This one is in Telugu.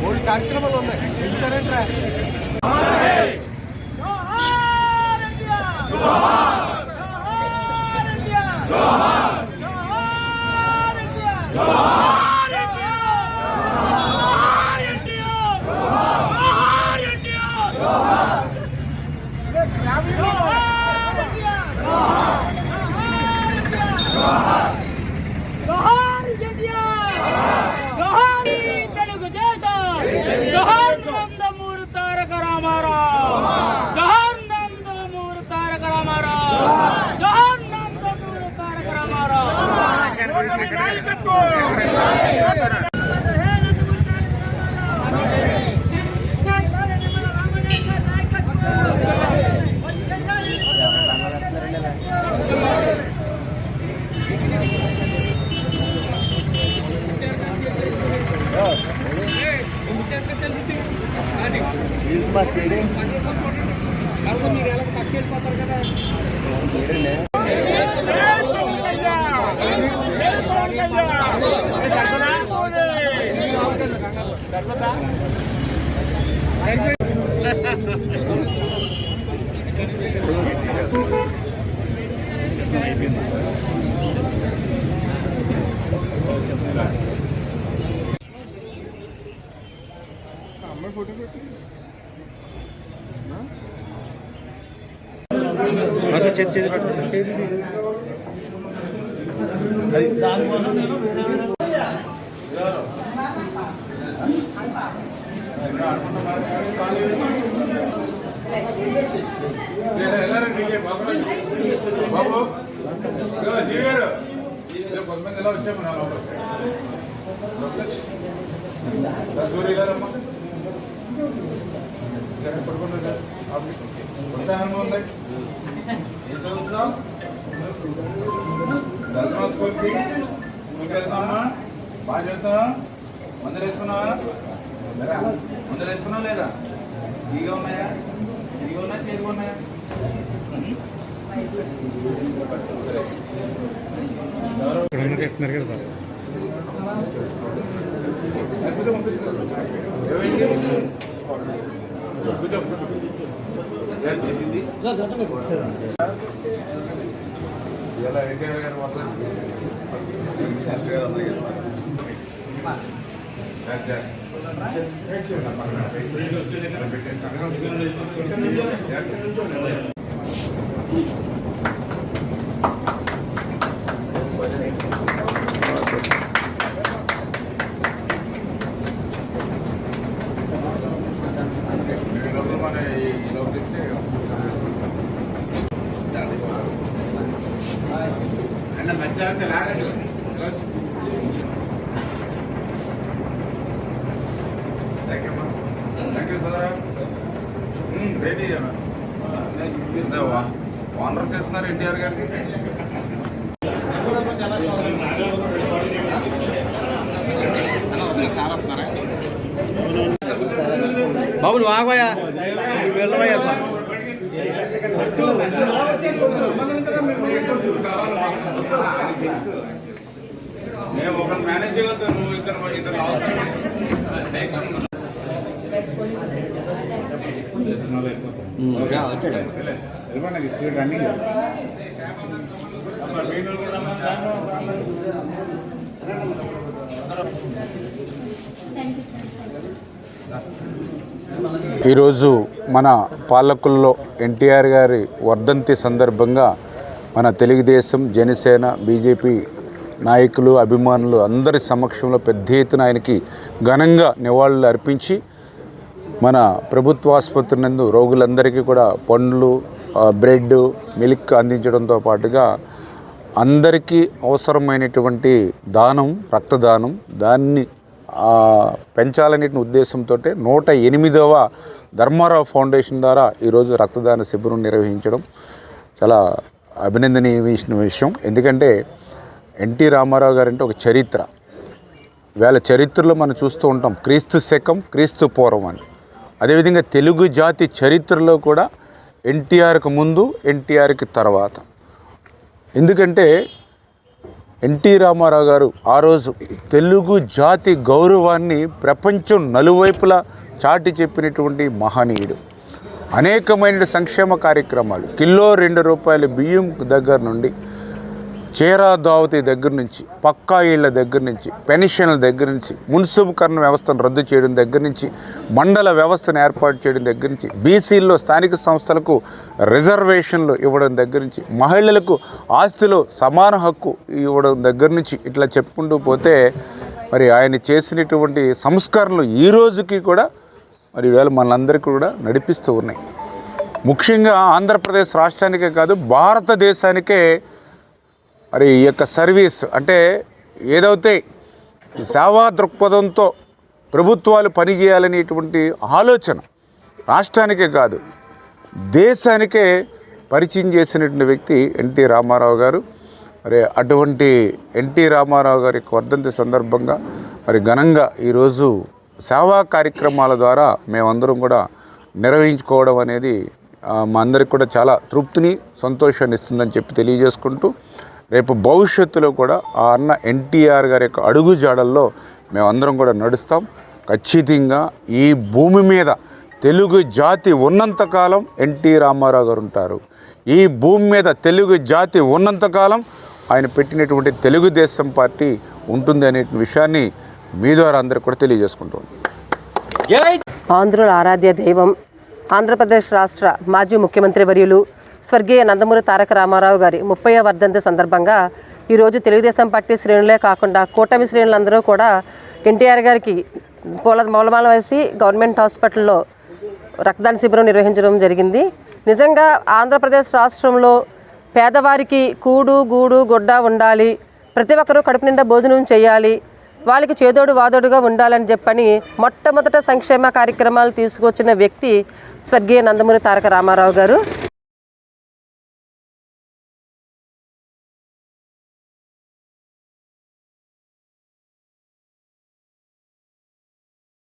మూడు కార్యక్రమాలు ఉన్నాయి ఎందుకంటే పక్కకి వెళ్ళిపోతారు కదా అమ్మాయి ఫోటో పెట్టి చేతి చేతి బాబు దిగారు కొంతమంది ఎలా వచ్చాము నా లోపలికి సూర్య గారమ్మా సరే సార్ ఉత్సాహంగా ఉంది ఏం చదువుతున్నావు దర్శన స్కూల్కి స్కూల్కి వెళ్తామా బాగా చదువుతావా మందులు వేసుకున్నావా లేరా మందులు వేసుకున్నావా లేదా ఇదిగా ఉన్నాయా ఇదిగా ఉన్నాయా చేతిగా ఉన్నాయా ఇలా ఎన్టీఆర్ గారు మాత్రం శాస్త్రి గారు అందరికీ మన ఈ లోపలిస్తే ఓనర్ చేస్తున్నారు ఎన్టీఆర్ గారికి బాబు నువ్వు ఆగోయా వెళ్ళవయ్యా సార్. మేము ఒక మేనేజ్ చేయగలుగుతాం నువ్వు ఇద్దరు ఇద్దరు వచ్చాడు రన్నింగ్ ఈరోజు మన పాలకుల్లో ఎన్టీఆర్ గారి వర్ధంతి సందర్భంగా మన తెలుగుదేశం జనసేన బీజేపీ నాయకులు అభిమానులు అందరి సమక్షంలో పెద్ద ఎత్తున ఆయనకి ఘనంగా నివాళులు అర్పించి మన ప్రభుత్వ ఆసుపత్రి నందు రోగులందరికీ కూడా పండ్లు బ్రెడ్ మిల్క్ అందించడంతో పాటుగా అందరికీ అవసరమైనటువంటి దానం రక్తదానం దాన్ని పెంచాలనే ఉద్దేశంతో నూట ఎనిమిదవ ధర్మారావు ఫౌండేషన్ ద్వారా ఈరోజు రక్తదాన శిబిరం నిర్వహించడం చాలా అభినందనీయమైన విషయం. ఎందుకంటే ఎన్టీ రామారావు గారంటే ఒక చరిత్ర. వేళ చరిత్రలో మనం చూస్తూ ఉంటాం క్రీస్తు శకం క్రీస్తు పూర్వం అని. అదేవిధంగా తెలుగు జాతి చరిత్రలో కూడా ఎన్టీఆర్కి ముందు ఎన్టీఆర్కి తర్వాత. ఎందుకంటే ఎన్టీ రామారావు గారు ఆ రోజు తెలుగు జాతి గౌరవాన్ని ప్రపంచం నలువైపులా చాటి చెప్పినటువంటి మహనీయుడు. అనేకమైన సంక్షేమ కార్యక్రమాలు కిలో రెండు రూపాయల బియ్యం దగ్గర నుండి చేరా దావతి దగ్గర నుంచి పక్కా ఇళ్ళ దగ్గర నుంచి పెన్షన్ల దగ్గర నుంచి మున్సిపల్ వ్యవస్థను రద్దు చేయడం దగ్గర నుంచి మండల వ్యవస్థను ఏర్పాటు చేయడం దగ్గర నుంచి బీసీల్లో స్థానిక సంస్థలకు రిజర్వేషన్లు ఇవ్వడం దగ్గర నుంచి మహిళలకు ఆస్తిలో సమాన హక్కు ఇవ్వడం దగ్గర నుంచి ఇట్లా చెప్పుకుంటూ పోతే మరి ఆయన చేసినటువంటి సంస్కరణలు ఈ రోజుకి కూడా మరి వేళ మనందరికీ కూడా నడిపిస్తూ ఉన్నాయి. ముఖ్యంగా ఆంధ్రప్రదేశ్ రాష్ట్రానికే కాదు భారతదేశానికే మరి ఈ యొక్క సర్వీస్ అంటే ఏదైతే సేవా దృక్పథంతో ప్రభుత్వాలు పనిచేయాలనేటువంటి ఆలోచన రాష్ట్రానికే కాదు దేశానికే పరిచయం చేసినటువంటి వ్యక్తి ఎన్టీ రామారావు గారు. మరి అటువంటి ఎన్టీ రామారావు గారి యొక్క వర్ధంతి సందర్భంగా మరి ఘనంగా ఈరోజు సేవా కార్యక్రమాల ద్వారా మేమందరం కూడా నిర్వహించుకోవడం అనేది మా అందరికి కూడా చాలా తృప్తిని సంతోషాన్ని ఇస్తుందని చెప్పి తెలియజేసుకుంటూ రేపు భవిష్యత్తులో కూడా ఆ అన్న ఎన్టీఆర్ గారి యొక్క అడుగు జాడల్లో మేమందరం కూడా నడుస్తాం. ఖచ్చితంగా ఈ భూమి మీద తెలుగు జాతి ఉన్నంతకాలం ఎన్టీ రామారావు గారు ఉంటారు. ఈ భూమి మీద తెలుగు జాతి ఉన్నంతకాలం ఆయన పెట్టినటువంటి తెలుగుదేశం పార్టీ ఉంటుంది అనే విషయాన్ని మీ ద్వారా అందరికి కూడా తెలియజేసుకుంటాం జై ఆంధ్రుల ఆరాధ్య దైవం ఆంధ్రప్రదేశ్ రాష్ట్ర మాజీ ముఖ్యమంత్రి వర్యులు స్వర్గీయ నందమూరి తారక రామారావు గారి ముప్పై వర్ధంతి సందర్భంగా ఈరోజు తెలుగుదేశం పార్టీ శ్రేణులే కాకుండా కూటమి శ్రేణులందరూ కూడా ఎన్టీఆర్ గారికి పూల మూలమాల వేసి గవర్నమెంట్ హాస్పిటల్లో రక్తదాన శిబిరం నిర్వహించడం జరిగింది. నిజంగా ఆంధ్రప్రదేశ్ రాష్ట్రంలో పేదవారికి కూడు గూడు గుడ్డ ఉండాలి. ప్రతి ఒక్కరూ కడుపు నిండా భోజనం చేయాలి. వాళ్ళకి చేదోడు వాదోడుగా ఉండాలని చెప్పని మొట్టమొదట సంక్షేమ కార్యక్రమాలు తీసుకొచ్చిన వ్యక్తి స్వర్గీయ నందమూరి తారక రామారావు గారు.